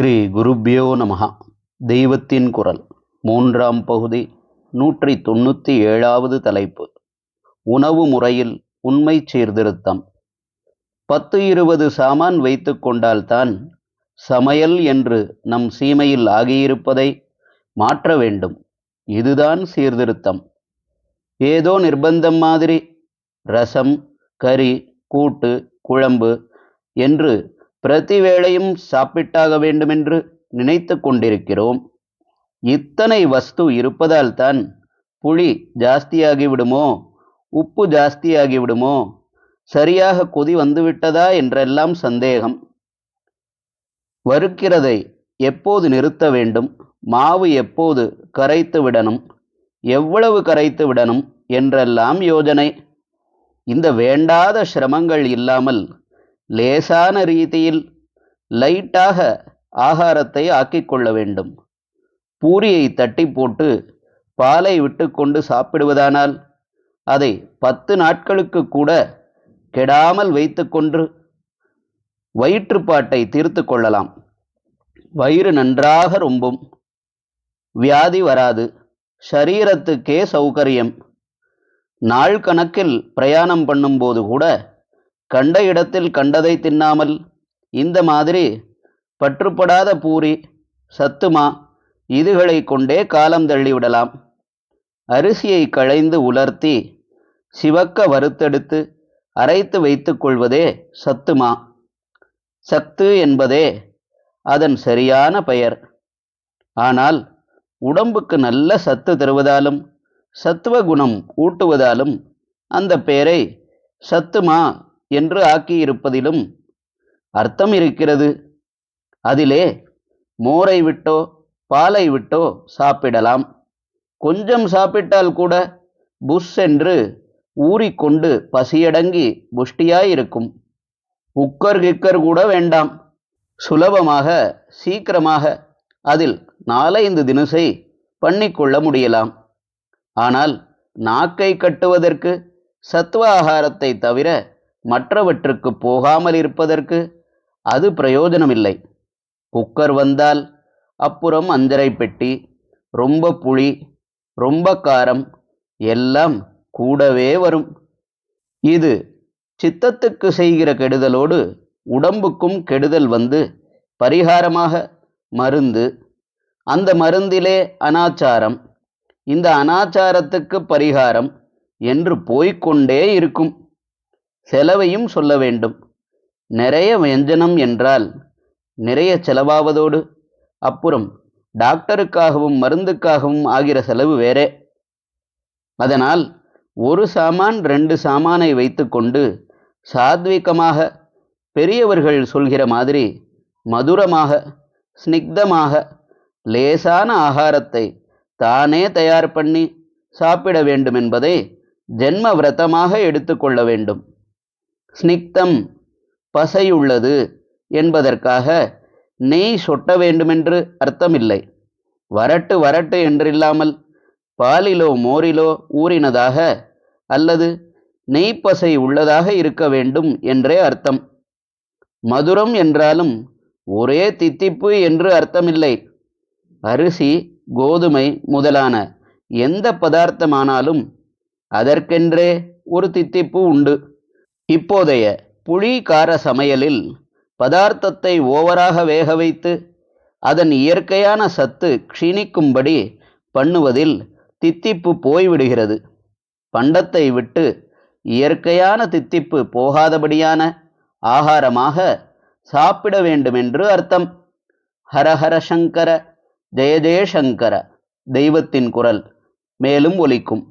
ஸ்ரீ குருப்பியோ நமகா தெய்வத்தின் குரல் மூன்றாம் பகுதி நூற்றி தொண்ணூற்றி ஏழாவது தலைப்பு. உணவு முறையில் உண்மை சீர்திருத்தம். பத்து இருபது சாமான் வைத்து கொண்டால்தான் சமையல் என்று நம் சீமையில் ஆகியிருப்பதை மாற்ற வேண்டும். இதுதான் சீர்திருத்தம். ஏதோ நிர்பந்தம் மாதிரி ரசம் கறி கூட்டு குழம்பு என்று பிரதி வேளையும் சாப்பிட்டாக வேண்டுமென்று நினைத்து கொண்டிருக்கிறோம். இத்தனை வஸ்து இருப்பதால் தான் புளி ஜாஸ்தியாகிவிடுமோ உப்பு ஜாஸ்தியாகிவிடுமோ சரியாக கொதி வந்துவிட்டதா என்றெல்லாம் சந்தேகம். வறுக்கிறதை எப்போது நிறுத்த வேண்டும்? மாவு எப்போது கரைத்து விடணும்? எவ்வளவு கரைத்து விடணும்? என்றெல்லாம் யோஜனை. இந்த வேண்டாத சிரமங்கள் இல்லாமல் லேசான ரீதியில் லைட்டாக ஆகாரத்தை ஆக்கிக்கொள்ள வேண்டும். பூரியை தட்டி போட்டு பாலை விட்டுக்கொண்டு சாப்பிடுவதானால் அதை பத்து நாட்களுக்கு கூட கெடாமல் வைத்துக்கொண்டு வயிற்றுப்பாட்டை தீர்த்து கொள்ளலாம். வயிறு நன்றாக ரொம்பும். வியாதி வராது. சரீரத்துக்கே சௌகரியம். நாள் கணக்கில் பிரயாணம் பண்ணும்போது கூட கண்ட இடத்தில் கண்டதை தின்னாமல் இந்த மாதிரி பற்றுப்படாத பூரி சத்துமா இதுகளை கொண்டே காலம் தள்ளிவிடலாம். அரிசியை களைந்து உலர்த்தி சிவக்க வறுத்தெடுத்து அரைத்து வைத்துக்கொள்வதே சத்துமா. சத்து என்பதே அதன் சரியான பெயர். ஆனால் உடம்புக்கு நல்ல சத்து தருவதாலும் சத்துவ குணம் ஊட்டுவதாலும் அந்த பெயரை சத்துமா என்று ஆக்கியிருப்பதிலும் அர்த்தம் இருக்கிறது. அதிலே மோரை விட்டோ பாலை விட்டோ சாப்பிடலாம். கொஞ்சம் சாப்பிட்டால் கூட புஷ் என்று ஊறிக்கொண்டு பசியடங்கி புஷ்டியாயிருக்கும். உக்கர் கிக்கர் கூட வேண்டாம். சுலபமாக சீக்கிரமாக அதில் நாலைந்து தினசை பண்ணிக்கொள்ள முடியலாம். ஆனால் நாக்கை கட்டுவதற்கு சத்துவ ஆகாரத்தை தவிர மற்றவற்றுக்கு போகாமல் இருப்பதற்கு அது பிரயோஜனமில்லை. குக்கர் வந்தால் அப்புறம் அஞ்சரை பெட்டி ரொம்ப புளி ரொம்ப காரம் எல்லாம் கூடவே வரும். இது சித்தத்துக்கு செய்கிற கெடுதலோடு உடம்புக்கும் கெடுதல் வந்து பரிகாரமாக மருந்து அந்த மருந்திலே அனாச்சாரம் இந்த அனாச்சாரத்துக்கு பரிகாரம் என்று போய்க்கொண்டே இருக்கும். செலவையும் சொல்ல வேண்டும். நிறைய வியஞ்சனம் என்றால் நிறைய செலவாவதோடு அப்புறம் டாக்டருக்காகவும் மருந்துக்காகவும் ஆகிற செலவு வேறே. அதனால் ஒரு சாமான் ரெண்டு சாமானை வைத்துக்கொண்டு சாத்விகமாக பெரியவர்கள் சொல்கிற மாதிரி மதுரமாக ஸ்னிக்தமாக லேசான ஆகாரத்தை தானே தயார் பண்ணி சாப்பிட வேண்டும் என்பதை ஜென்ம விரதமாக எடுத்துக்கொள்ள வேண்டும். ஸ்னிக்தம் பசையுள்ளது என்பதற்காக நெய் சொட்ட வேண்டுமென்று அர்த்தமில்லை. வரட்டு வரட்டு என்றில்லாமல் பாலிலோ மோரிலோ ஊறினதாக அல்லது நெய்ப்பசை உள்ளதாக இருக்க வேண்டும் என்றே அர்த்தம். மதுரம் என்றாலும் ஒரே தித்திப்பு என்று அர்த்தமில்லை. அரிசி கோதுமை முதலான எந்த பதார்த்தமானாலும் அதற்கென்றே ஒரு தித்திப்பு உண்டு. இப்போதைய புளி கார சமையலில் பதார்த்தத்தை ஓவராக வேக வைத்து அதன் இயற்கையான சத்து க்ஷீணிக்கும்படி பண்ணுவதில் தித்திப்பு போய்விடுகிறது. பண்டத்தை விட்டு இயற்கையான தித்திப்பு போகாதபடியான ஆகாரமாக சாப்பிட வேண்டுமென்று அர்த்தம். ஹரஹர சங்கர ஜெய ஜெயசங்கர தெய்வத்தின் குரல் மேலும் ஒலிக்கும்.